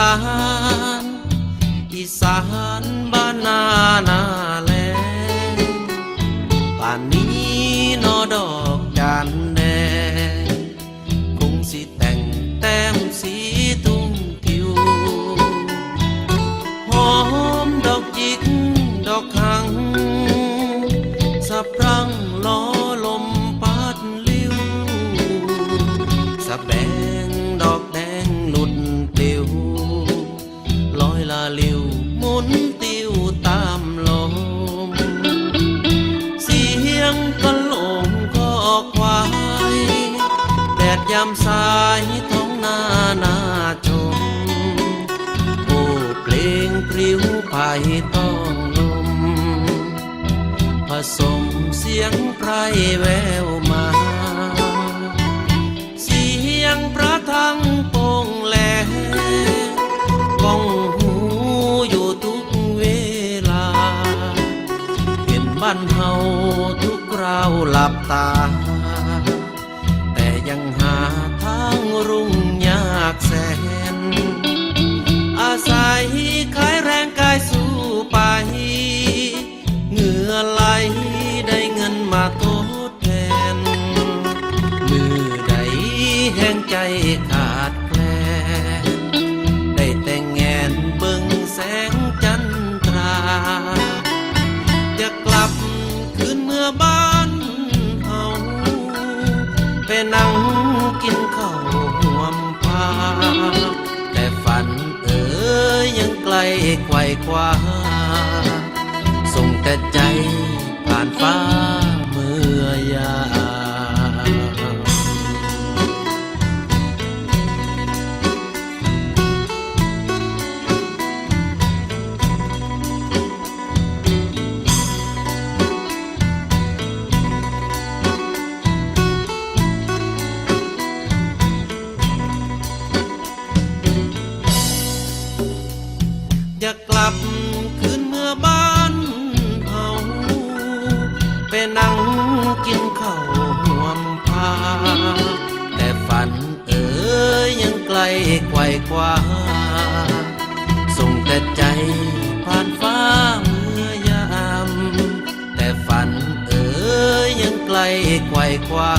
าน อีสานบ้านนานาแลป่านนี้นอดอกจันแดงคงสิแต่งแต้มสีตุ้งทิวหอมดอกจิกดอกขังสะพรังล้อลมปัดลิ้วสะแบง หมุนติวตามลม เสียงกะโหลงก็ควาย แดดยามสายท้องนานาชมโอ้เพลงพริ้วไปต้องลม ผสมเสียงไพรแววมา บ้านเฮาทุกคราวหลับตา บ้านเฮาไปนั่งกินข้าวห่วมพาแต่ฝันเอ๋ยยังไกลไกวกว่าส่งแต่ใจผ่านฟ้า อยากกลับคืนเมื่อบ้านเฮาไปนั่งกินข้าวห่วมพา แต่ฝันเอ๋ยยังไกลไกวกว่า ส่งแต่ใจผ่านฟ้าเมื่อยาม แต่ฝันเอ๋ยยังไกลไกวกว่า